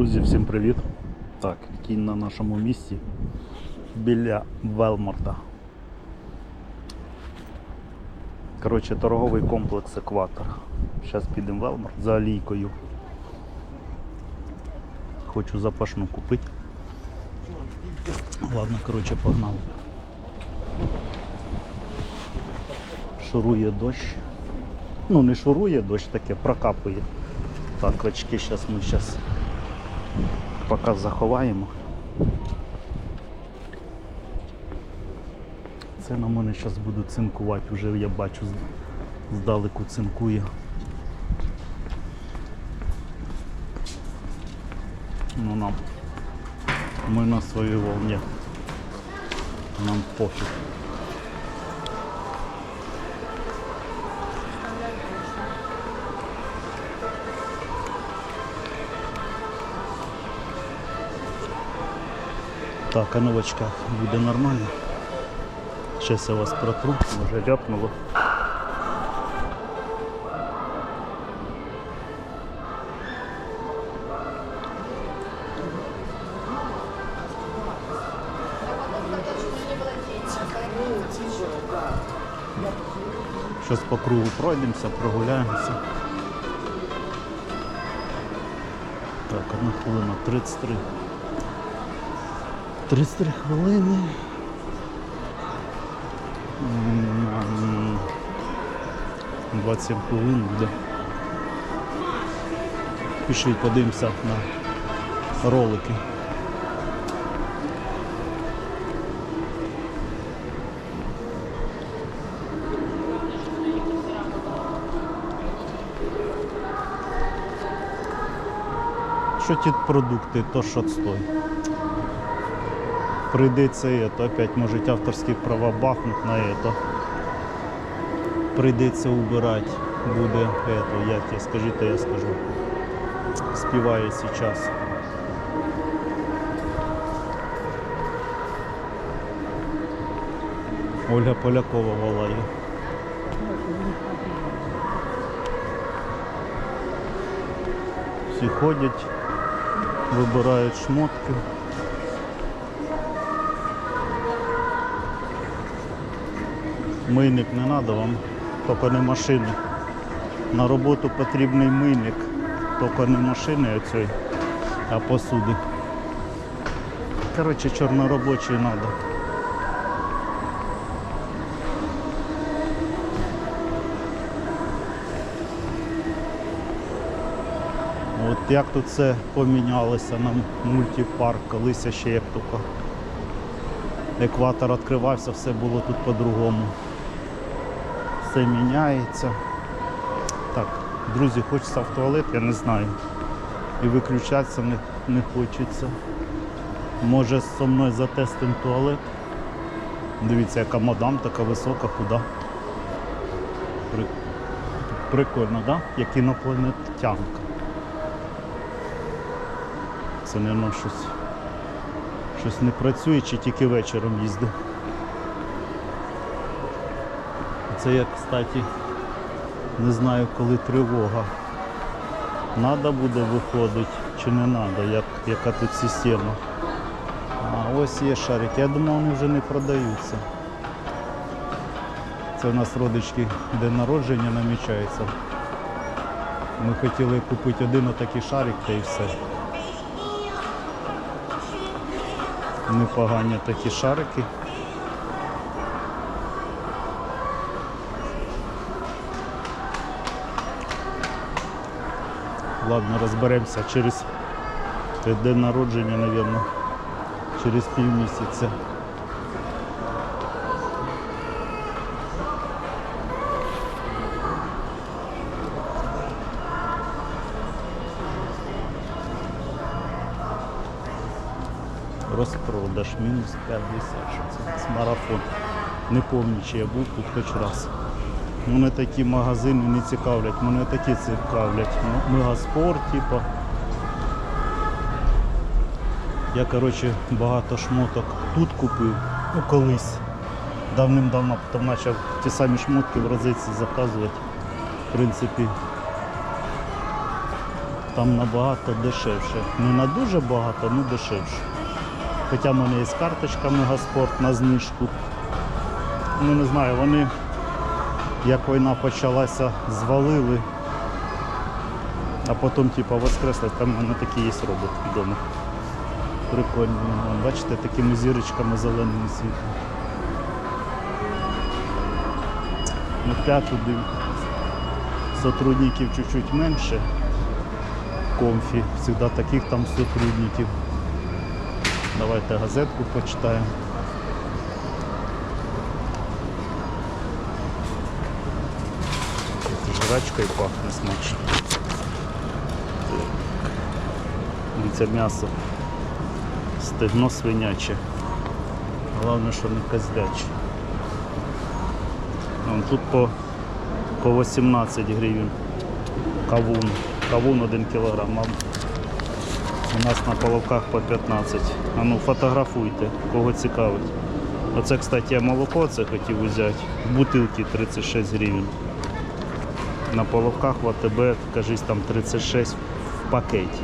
Друзі, всім привіт! Так, кінь на нашому місці біля Велморта. Коротше, торговий комплекс Екватор. Зараз підемо в Велморт за олійкою. Хочу запашну купити. Ладно, коротше, погнали. Шурує дощ. Ну, не шурує дощ таке, прокапує. Так, очки зараз ми зараз поки заховаємо. Це на мене зараз буду цинкувати, вже я бачу здалеку цинкує. Ну нам ми на своїй волні. Нам пофіг. Так, а новочка буде нормально. Зараз я вас протру, може ляпнуло. Зараз по кругу пройдемося, прогуляємося. Так, одна хвилина 33. 33 хвилини. М, 27 хвилин буде. Пішли подивимося на ролики. Що ті продукти, то що стой Прийдеться это, опять может авторские права бахнуть на это. Прийдеться убирать буде это, як я скажи, то я скажу. Співає сейчас. Ольга Полякова волає. Всі ходять, вибирають шмотки. Мийник не треба вам, тільки не машини. На роботу потрібний мийник, тільки не машини оцей, а посуди. Коротше, чорноробочий треба. От як тут все помінялося на мультипарк, колись ще як тільки екватор відкривався, все було тут по-другому. Все міняється. Так, друзі, хочеться в туалет, я не знаю. І виключатися не, не хочеться. Може зі мною затестимо туалет. Дивіться, яка мадам, така висока, худа. Прикольно? Да? Як інопланетянка. Це, мабуть, щось. Щось не працює чи тільки вечором їздив. Це як, кстати, не знаю, коли тривога. Надо буде виходити чи не треба, як, яка тут система. А ось є шарик. Я думав, вони вже не продаються. Це у нас родички день народження намічається. Ми хотіли купити один отакий шарик та і все. Непогані такі шарики. Ладно, розберемося через день народження, мабуть, через півмісяця. Розпродаж мінус 50, що це марафон. Не пам'ятаю, чи я був тут хоч раз. Мене такі магазини не цікавлять, мене такі цікавлять. Ну, Мегаспорт, типу. Я, коротше, багато шмоток тут купив, ну колись. Давним-давно потім почав ті самі шмотки в розетці заказувати. В принципі, Там набагато дешевше. Не на дуже багато, але дешевше. Хоча в мене є карточка Мегаспорт на знижку. Ну не знаю, вони як війна почалася, звалили, а потім типу, воскресли, там мене такий є робот вдома. Прикольно. Бачите, такими зірочками зеленими світлом. Ну, п'яту. Сотрудників чуть-чуть менше. Комфі, завжди таких там сотрудників. Давайте газетку почитаємо. Жрачкою пахне смачно. Дивіться м'ясо. Стегно свиняче. Головне, що не козляче. Тут по, по 18 гривень. Кавун. Кавун 1 кілограм. А У нас на половках по 15. А ну фотографуйте, кого цікавить. Оце, кстати, я молоко це хотів взяти. В бутилці 36 гривень. На половках в АТБ, кажись, там 36 в пакеті.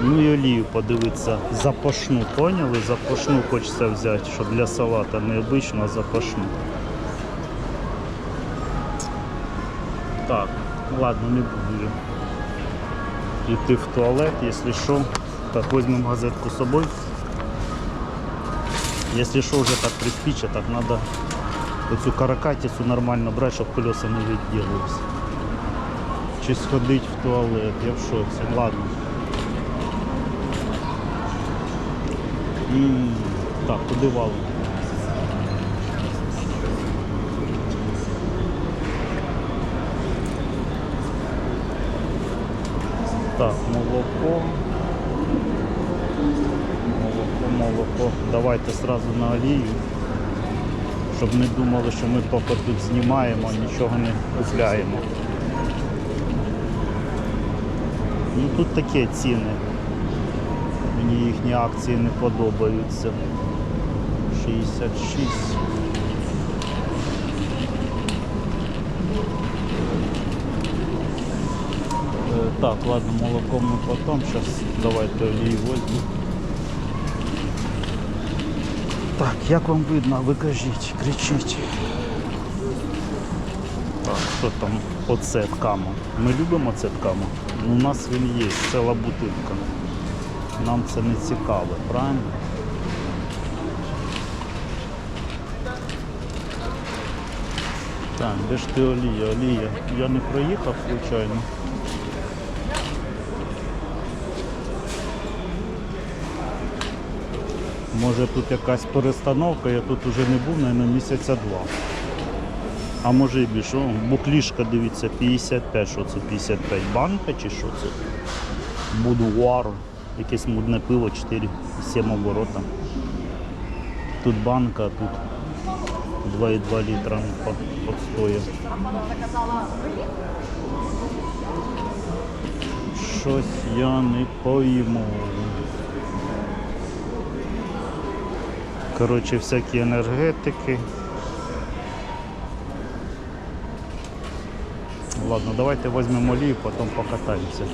Ну і олію подивитися. Запашну, поняли? Запашну хочеться взяти, щоб для салата не а запашну. Так, ладно, не буду йти в туалет, якщо що, так візьмемо газетку з собою. Якщо що вже так приспіче, так треба оцю каракатицю нормально брати, щоб колеса не відділилися. Чи сходить в туалет, я в шоці. Ладно. М, Так, куди валом? Так, молоко. Молоко, молоко. Давайте сразу на олію. Щоб не думали, що ми тільки тут знімаємо, нічого не купляємо. Ну тут такі ціни. Мені їхні акції не подобаються. 66. Е, Так, ладно, молоко мы потом. Сейчас давайте олії возьму. Так, як вам видно, ви кажіть, кричіть. Так, що там оцет кама? Ми любимо оцет кама? Ну, у нас він є, ціла бутилка. Нам це не цікаве, правильно? Так, де ж ти олія? Олія. Я не проїхав, звичайно. Може тут якась перестановка, я тут уже не був, мабуть, місяця два. А може і більше. Буклішка, дивіться, 55, що це 55 банка чи що це? Будуар, якесь мудне пиво 4,7 оборота. Тут банка, тут 2,2 літра подстоїв. Щось я не пойму. Коротше, всякі енергетики. Ладно, давайте візьмемо олію, потім покатаємося.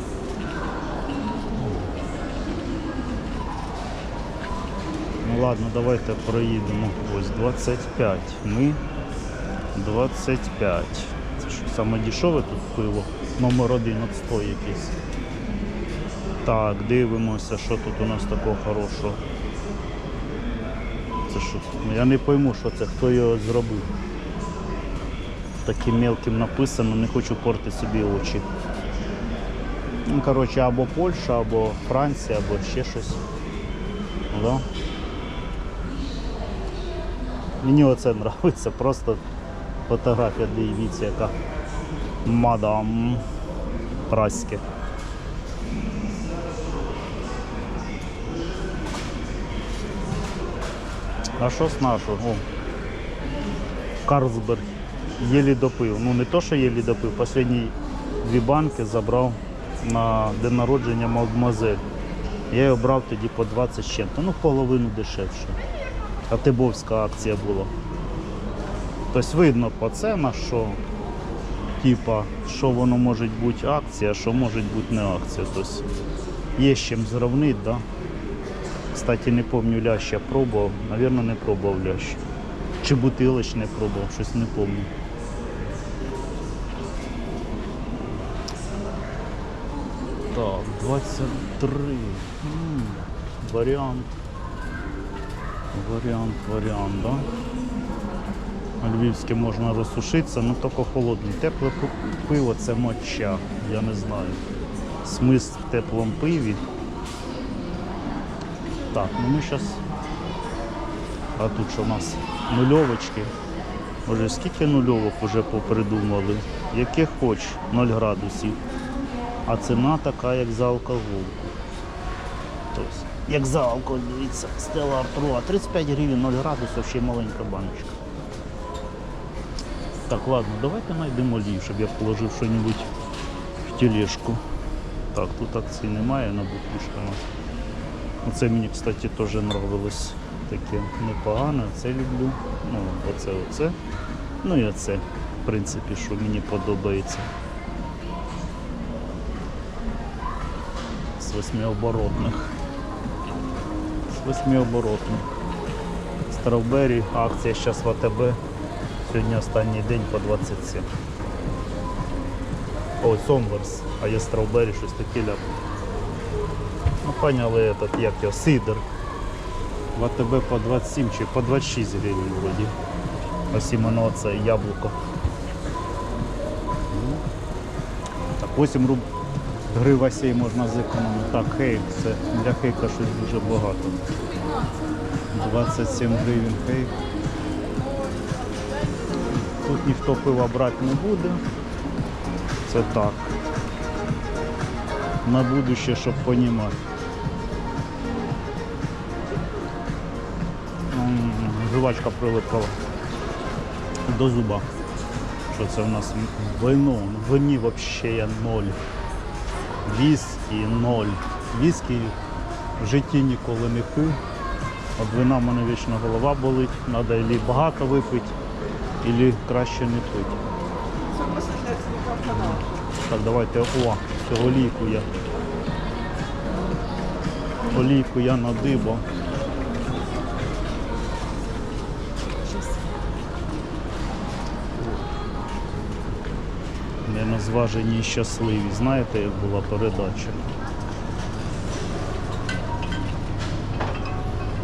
Ну ладно, давайте проїдемо. Ось 25. Ми 25. Це що, саме дешеве тут пиво? Номер один отстой якийсь. Так, дивимося, що тут у нас такого хорошого. Це що? Я не пойму, що це, хто його зробив. Таким мелким написано, не хочу портити собі очі. Ну, коротше, або Польща, або Франція, або ще щось. Да? Мені оце подобається, просто фотографія, дивіться, яка мадам праське. А що з нашого? О, Карлсберг. Єлі допив. Ну не то, що єлі допив, останні дві банки забрав на день народження Мадмазель. Я його брав тоді по 20 з чим-то, ну половину дешевше. А Тибовська акція була. Тобто видно по ценах, що типа, що воно може бути акція, що може бути не акція. Тобто є з чим зрівнити, да? Кстати, не пам'ятаю лящ я пробував, Навірно, не пробував лящ. Чи бутилич не пробував, щось не пам'ятаю. Так, 23. М, Варіант. Варіант, варіант, да? Львівське можна розсушитися, ну тільки холодне. Тепле пиво це моча, я не знаю. Смисл в теплому пиві. Так, ну ми зараз. А тут що у нас нульовочки. Може скільки нульовок вже попридумали? Яких хоч 0 градусів. А ціна така, як за алкоголь. Тобто, як за алкоголь, дивіться, Стелла Артруа. 35 гривень 0 градусів, ще й маленька баночка. Так, ладно, давайте знайдемо олів, щоб я положив щось в тележку. Так, тут акцій немає на бутушках. Оце мені, кстати, теж нравилось. Таке непогане. Це люблю. Ну, оце, оце. Ну і оце, в принципі, що мені подобається. З восьмиоборотних. З восьмиоборотних. Стrawberry, акція зараз в АТБ. Сьогодні останній день по 27. Ой, Сомверс, а є Strawberry, щось таке ляп. Ну, поняли этот, як його, сидр. В АТБ по 27 чи по 26 гривень вроді. Ось іменно це яблуко. Ну, Так, 8 руб... грива сей можна зекономити. Так, хейк, це для хейка щось дуже багато. 27 гривень хейк. Тут ніхто пива брати не буде. Це так. На будуще, щоб понімати. Жувачка прилипала до зуба. Що це у нас вино? Вині взагалі є ноль. Віскі ноль. Віскі в житті ніколи не пив. От вина в мене вічно голова болить. Треба або багато випити, або краще не пити. Так, давайте, о, цього олійку я. Олійку я надибав. Не на зважені щасливі. Знаєте, як була передача?